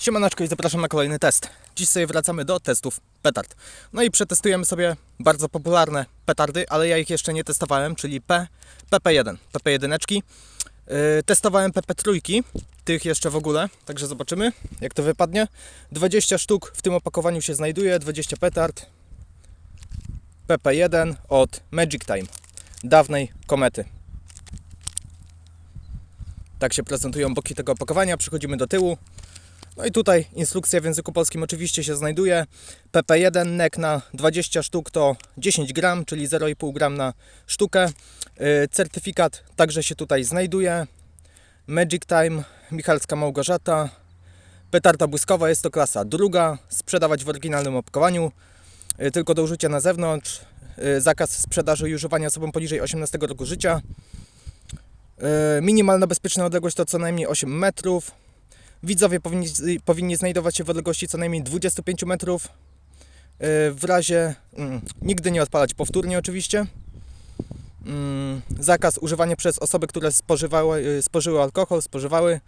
Siemaneczko i zapraszam na kolejny test. Dziś sobie wracamy do testów petard. No i przetestujemy sobie bardzo popularne petardy, ale ja ich jeszcze nie testowałem, czyli P, PP1, PP1. Yy, testowałem PP3, tych jeszcze w ogóle, także zobaczymy jak to wypadnie. 20 sztuk w tym opakowaniu się znajduje, 20 petard. PP1 od Magic Time, dawnej komety. Tak się prezentują boki tego opakowania. Przechodzimy do tyłu. No i tutaj instrukcja w języku polskim oczywiście się znajduje. PP1 nek na 20 sztuk to 10 gram, czyli 0,5 gram na sztukę. Yy, Certyfikat także się tutaj znajduje. Magic Time, Michalska Małgorzata. Petarda błyskowa jest to klasa druga. Sprzedawać w oryginalnym opakowaniu. Yy, Tylko do użycia na zewnątrz. Yy, Zakaz sprzedaży i używania osobom poniżej 18 roku życia. Minimalna bezpieczna odległość to co najmniej 8 metrów. Widzowie powinni, powinni znajdować się w odległości co najmniej 25 metrów. Yy, W razie mm, nigdy nie odpalać powtórnie, oczywiście. Mm, Zakaz używania przez osoby, które spożywały, yy, spożyły alkohol, spożywały.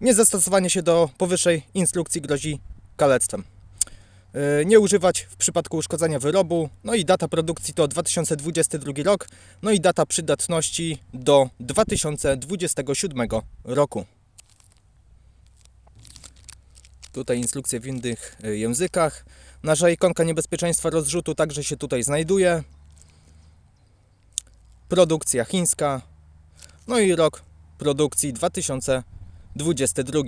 Niezastosowanie się do powyższej instrukcji grozi kalectwem. Yy, Nie używać w przypadku uszkodzenia wyrobu. No i data produkcji to 2022 rok. No i data przydatności do 2027 roku. Tutaj instrukcje w innych y, językach. Nasza ikonka niebezpieczeństwa rozrzutu także się tutaj znajduje. Produkcja chińska. No i rok produkcji 2022.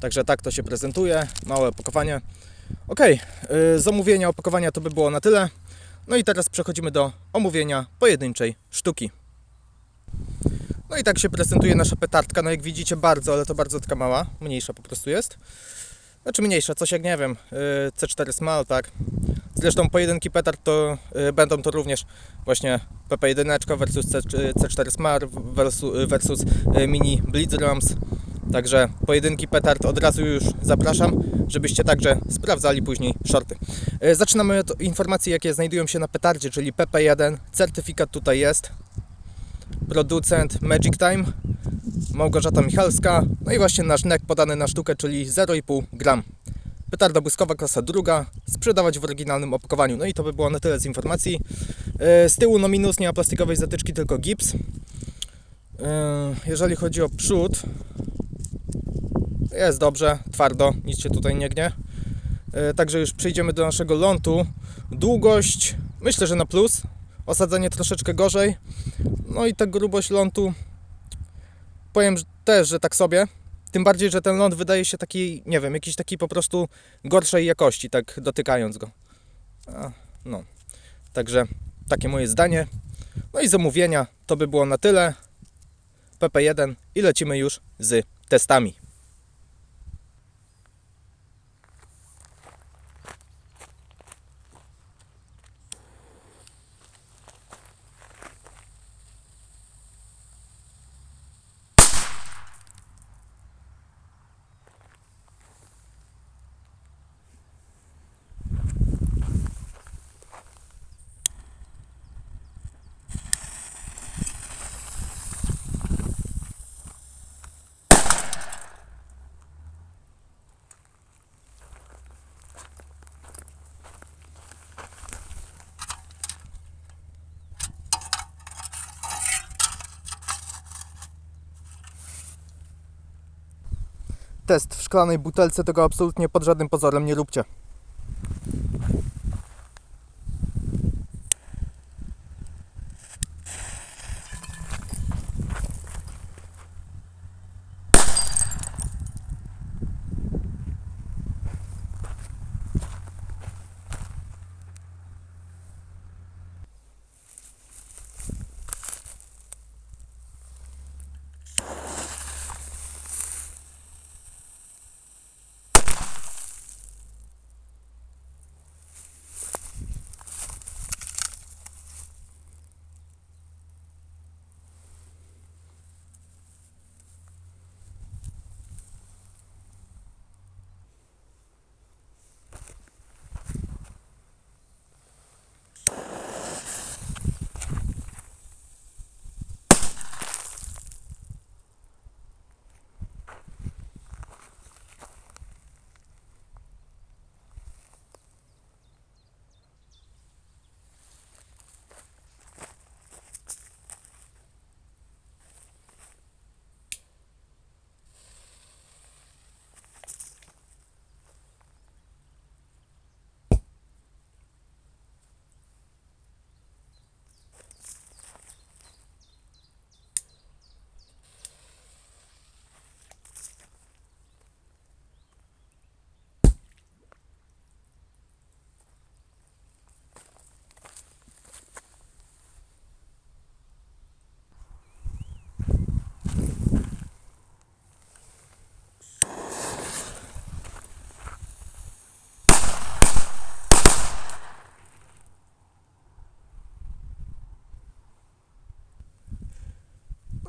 Także tak to się prezentuje. Małe opakowanie. Ok, z omówienia opakowania to by było na tyle. No i teraz przechodzimy do omówienia pojedynczej sztuki. No i tak się prezentuje nasza petardka. No jak widzicie bardzo, ale to bardzo taka mała, mniejsza po prostu jest. Znaczy mniejsza, coś jak nie wiem, yy, C4 Small, tak. Zresztą pojedynki petard to yy, będą to również właśnie PP1 versus C, C4 Smart versus, versus Mini Blitz Rams. Także pojedynki petard od razu już zapraszam, żebyście także sprawdzali później shorty. Zaczynamy od informacji, jakie znajdują się na petardzie, czyli PP1. Certyfikat tutaj jest producent Magic Time, Małgorzata Michalska, no i właśnie nasz nek podany na sztukę, czyli 0,5 gram. Petarda błyskowa klasa druga, sprzedawać w oryginalnym opakowaniu. No i to by było na tyle z informacji. E, Z tyłu no minus, nie ma plastikowej zatyczki, tylko gips. E, Jeżeli chodzi o przód, jest dobrze, twardo, nic się tutaj nie gnie. E, Także już przejdziemy do naszego lądu. Długość, myślę, że na plus. Osadzenie troszeczkę gorzej. No i ta grubość lądu powiem też, że tak sobie. Tym bardziej, że ten ląd wydaje się taki, nie wiem, jakiś taki po prostu gorszej jakości, tak dotykając go. A, no. Także takie moje zdanie. No i zamówienia to by było na tyle. PP1 i lecimy już z testami. Test w szklanej butelce tego absolutnie pod żadnym pozorem nie róbcie.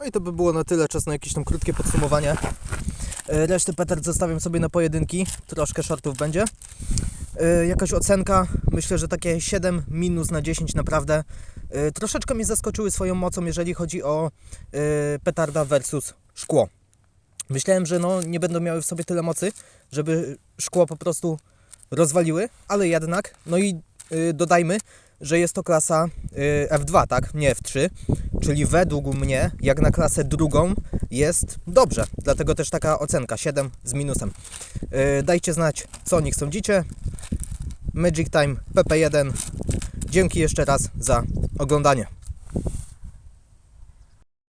No i to by było na tyle, czas na jakieś tam krótkie podsumowanie. E, Resztę Peter zostawiam sobie na pojedynki, troszkę shortów będzie. E, Jakaś ocenka, myślę, że takie 7 minus na 10 naprawdę. E, Troszeczkę mnie zaskoczyły swoją mocą, jeżeli chodzi o petarda versus szkło. Myślałem, że no, nie będą miały w sobie tyle mocy, żeby szkło po prostu rozwaliły, ale jednak, no i dodajmy, że jest to klasa y, F2, tak? Nie F3, czyli według mnie, jak na klasę drugą, jest dobrze. Dlatego też taka ocenka 7 z minusem. Y, dajcie znać, co o nich sądzicie. Magic Time PP1. Dzięki jeszcze raz za oglądanie.